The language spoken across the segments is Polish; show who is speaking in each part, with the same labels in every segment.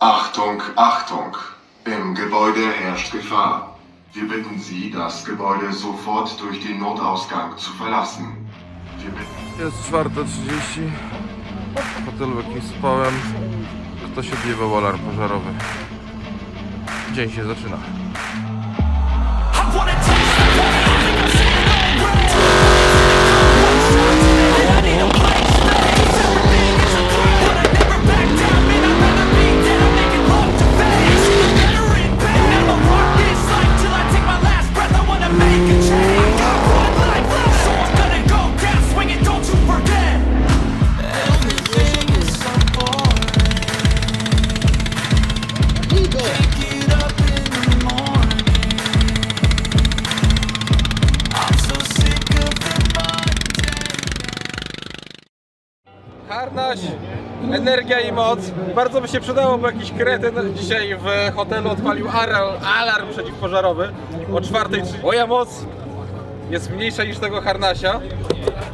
Speaker 1: Achtung, Achtung! Im Gebäude herrscht Gefahr. Wir bitten Sie, das Gebäude sofort durch den Notausgang zu verlassen. Wir bitten
Speaker 2: Jest 4.30. W hotelu w jakim spałem. Ktoś odjebał alarm pożarowy. Dzień się zaczyna. Harnaś, energia i moc. Bardzo by się przydało, bo jakiś kretyn dzisiaj w hotelu odpalił alarm, alarm przeciwpożarowy o 4.30. Moja moc jest mniejsza niż tego harnasia,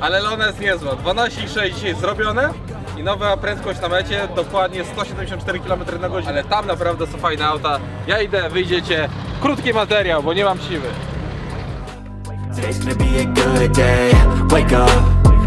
Speaker 2: ale ona jest niezła. 12,6 dzisiaj zrobione i nowa prędkość na mecie, dokładnie 174 km na godzinę. Ale tam naprawdę są fajne auta. Ja idę, wyjdziecie. Krótki materiał, bo nie mam siły.
Speaker 3: Today's gonna be a good day. Wake up.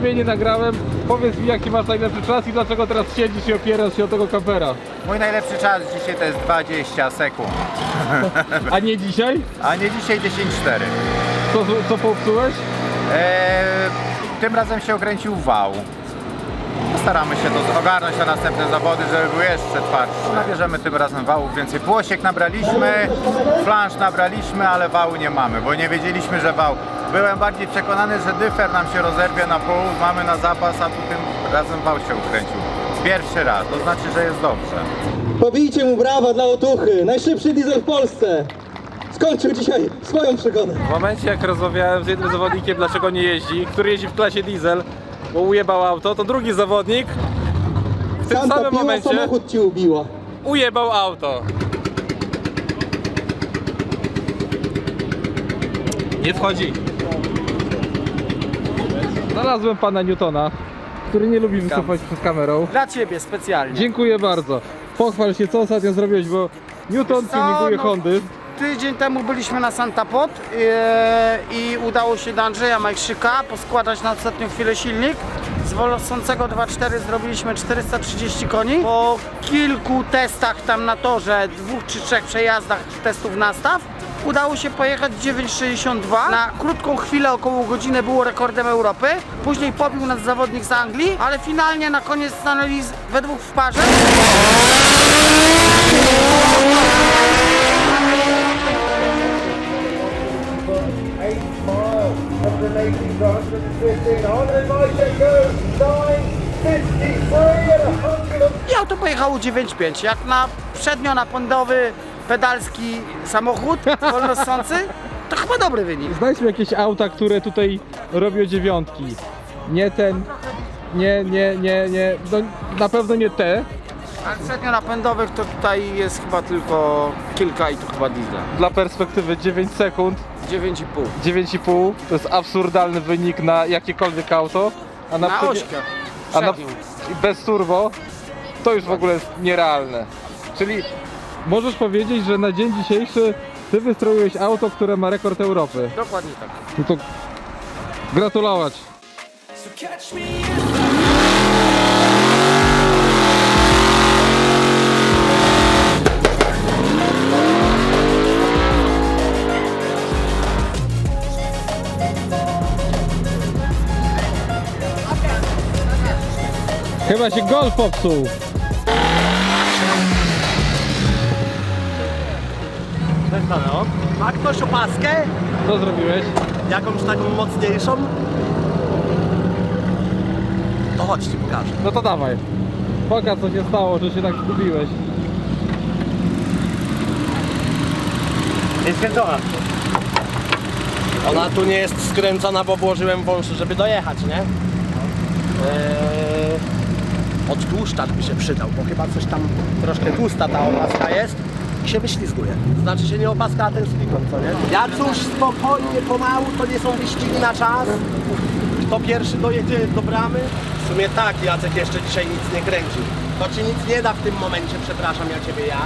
Speaker 2: Ciebie nie nagrałem. Powiedz mi, jaki masz najlepszy czas i dlaczego teraz siedzisz i opierasz się o tego kampera.
Speaker 4: Mój najlepszy czas dzisiaj to jest 20 sekund,
Speaker 2: A nie dzisiaj?
Speaker 4: a nie dzisiaj 10.4.
Speaker 2: Co, co popsułeś?
Speaker 4: Eee, tym razem się okręcił wał. Staramy się to ogarnąć na następne zawody, żeby był jeszcze twardszy. Nabierzemy tym razem wałów więcej. Płosiek nabraliśmy, flansz nabraliśmy, ale wału nie mamy, bo nie wiedzieliśmy, że wał. Byłem bardziej przekonany, że dyfer nam się rozerwie na pół, mamy na zapas, a tu tym razem wał się ukręcił. Pierwszy raz, to znaczy, że jest dobrze.
Speaker 5: Pobijcie mu brawa dla otuchy. Najszybszy diesel w Polsce. Skończył dzisiaj swoją przygodę.
Speaker 2: W momencie jak rozmawiałem z jednym zawodnikiem, dlaczego nie jeździ, który jeździ w klasie diesel, bo ujebał auto, to drugi zawodnik w tym
Speaker 5: Tamta
Speaker 2: samym
Speaker 5: piła
Speaker 2: momencie
Speaker 5: samochód ci ubiła.
Speaker 2: ujebał auto. Nie wchodzi. Znalazłem pana Newtona, który nie lubi występować przed kamerą.
Speaker 6: Dla ciebie specjalnie.
Speaker 2: Dziękuję bardzo. Pochwal się, co ostatnio zrobiłeś, bo Newton
Speaker 6: Co,
Speaker 2: tuninguje
Speaker 6: no,
Speaker 2: Hondy.
Speaker 6: Tydzień temu byliśmy na Santa Pot e, i udało się do Andrzeja Majszyka poskładać na ostatnią chwilę silnik. Z wolosącego 2.4 zrobiliśmy 430 koni. Po kilku testach tam na torze, dwóch czy trzech przejazdach testów nastaw, udało się pojechać 9,62. Na krótką chwilę, około godziny było rekordem Europy. Później pobił nas zawodnik z Anglii, ale finalnie na koniec stanęli we dwóch w parze. I auto pojechało 9,5. Jak na przednionapędowy pedalski samochód wolnosący, to chyba dobry wynik.
Speaker 2: Znajdźmy jakieś auta, które tutaj robią dziewiątki. Nie ten, nie, nie, nie, nie, no, na pewno nie te.
Speaker 6: A przednionapędowych to tutaj jest chyba tylko kilka i to chyba diesla.
Speaker 2: Dla perspektywy 9 sekund,
Speaker 6: 9,5.
Speaker 2: 9,5 to jest absurdalny wynik na jakiekolwiek auto. A na,
Speaker 6: Na
Speaker 2: przykład-
Speaker 6: ośkach.
Speaker 2: a na,
Speaker 6: Przednią.
Speaker 2: bez turbo to już w ogóle jest nierealne. Czyli możesz powiedzieć, że na dzień dzisiejszy ty wystroiłeś auto, które ma rekord Europy.
Speaker 6: Dokładnie tak.
Speaker 2: No to gratulować.
Speaker 3: So catch me if
Speaker 2: Chyba się golf popsuł.
Speaker 7: Ma ktoś opaskę?
Speaker 2: Co zrobiłeś?
Speaker 7: Jakąś taką mocniejszą? To chodź ci pokażę.
Speaker 2: No to dawaj. Pokaż co się stało, że się tak zgubiłeś.
Speaker 7: Jest skręcona. Ona tu nie jest skręcona, bo włożyłem wąż, żeby dojechać, nie? Eee, odtłuszczacz by się przydał, bo chyba coś tam troszkę tłusta ta opaska jest i się wyślizguje. Znaczy się nie opaska, a ten silikon, co nie? Jacuś spokojnie, pomału, to nie są wyścigi na czas. Kto pierwszy dojedzie do bramy? W sumie tak, Jacek jeszcze dzisiaj nic nie kręcił. To ci nic nie da w tym momencie, przepraszam ja ciebie ja.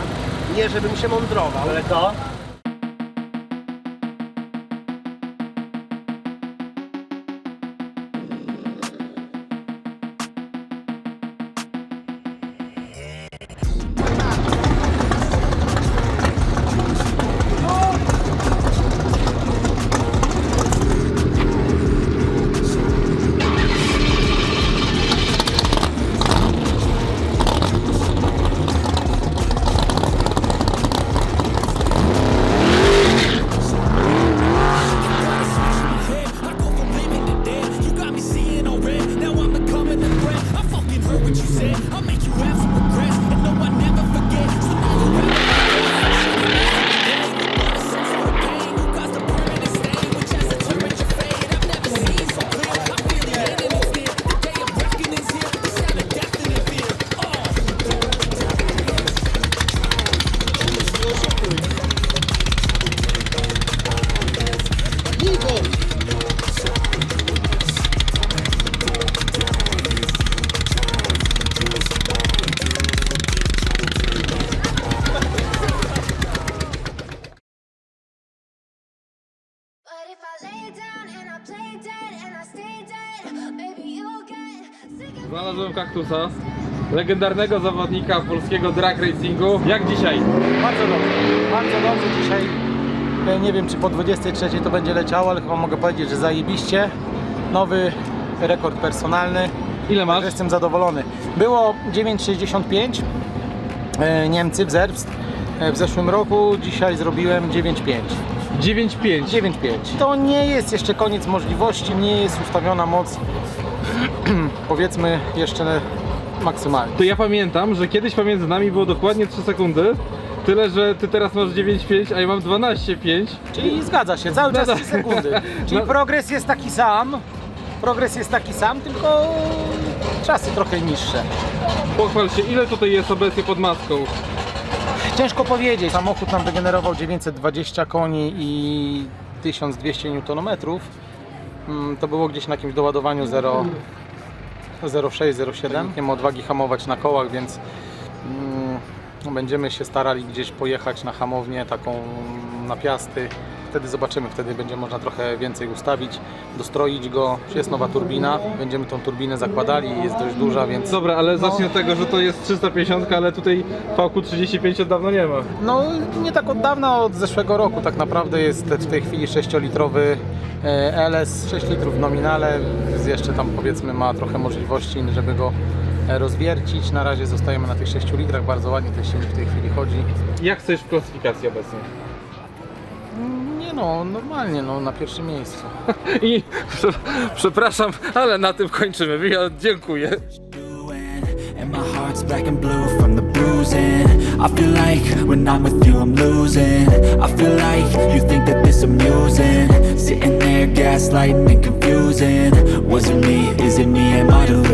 Speaker 7: Nie, żebym się mądrował. Ale to?
Speaker 2: Znalazłem kaktusa. Legendarnego zawodnika polskiego drag racingu. Jak dzisiaj?
Speaker 8: Bardzo dobrze, bardzo dobrze dzisiaj. e, Nie wiem czy po 23 to będzie leciało, ale chyba mogę powiedzieć, że zajebiście. Nowy rekord personalny.
Speaker 2: Ile masz?
Speaker 8: Także Jestem zadowolony. Było 9,65 e, Niemcy w Zerbst e, w zeszłym roku. Dzisiaj zrobiłem 9,5.
Speaker 2: 9,5.
Speaker 8: 9,5. To nie jest jeszcze koniec możliwości, nie jest ustawiona moc powiedzmy jeszcze maksymalnie.
Speaker 2: To ja pamiętam, że kiedyś pomiędzy nami było dokładnie 3 sekundy. Tyle, że ty teraz masz 9,5, a ja mam 12,5.
Speaker 8: Czyli zgadza się, cały czas
Speaker 2: No
Speaker 8: 3
Speaker 2: tak.
Speaker 8: sekundy. Czyli
Speaker 2: No.
Speaker 8: progres jest taki sam, progres jest taki sam, tylko czasy trochę niższe.
Speaker 2: Pochwal się, ile tutaj jest obecnie pod maską?
Speaker 8: Ciężko powiedzieć. Samochód nam wygenerował 920 koni i 1200 Nm. Mm, To było gdzieś na jakimś doładowaniu 0 0,6-0,7. Nie ma odwagi hamować na kołach, więc mm, będziemy się starali gdzieś pojechać na hamownię taką na piasty. Wtedy zobaczymy, wtedy będzie można trochę więcej ustawić, dostroić go. Jest nowa turbina, będziemy tą turbinę zakładali, jest dość duża, więc
Speaker 2: Dobra, ale zacznij od tego, że to jest 350, ale tutaj VQ35 od dawna nie ma.
Speaker 8: No nie tak od dawna, od zeszłego roku tak naprawdę jest w tej chwili 6-litrowy e, LS, 6 litrów w nominale, z jeszcze tam powiedzmy ma trochę możliwości, żeby go e, rozwiercić. Na razie zostajemy na tych 6 litrach, bardzo ładnie ten silnik w tej chwili chodzi.
Speaker 2: Jak chcesz w klasyfikacji obecnie?
Speaker 8: No, normalnie, no na pierwszym miejscu.
Speaker 2: I prze, przepraszam, ale na tym kończymy. Ja dziękuję.
Speaker 3: I feel like when I'm with you I'm losing I feel like you think that this amusing Sitting there gaslighting and confusing Was it me? Is it me? Am I deluded?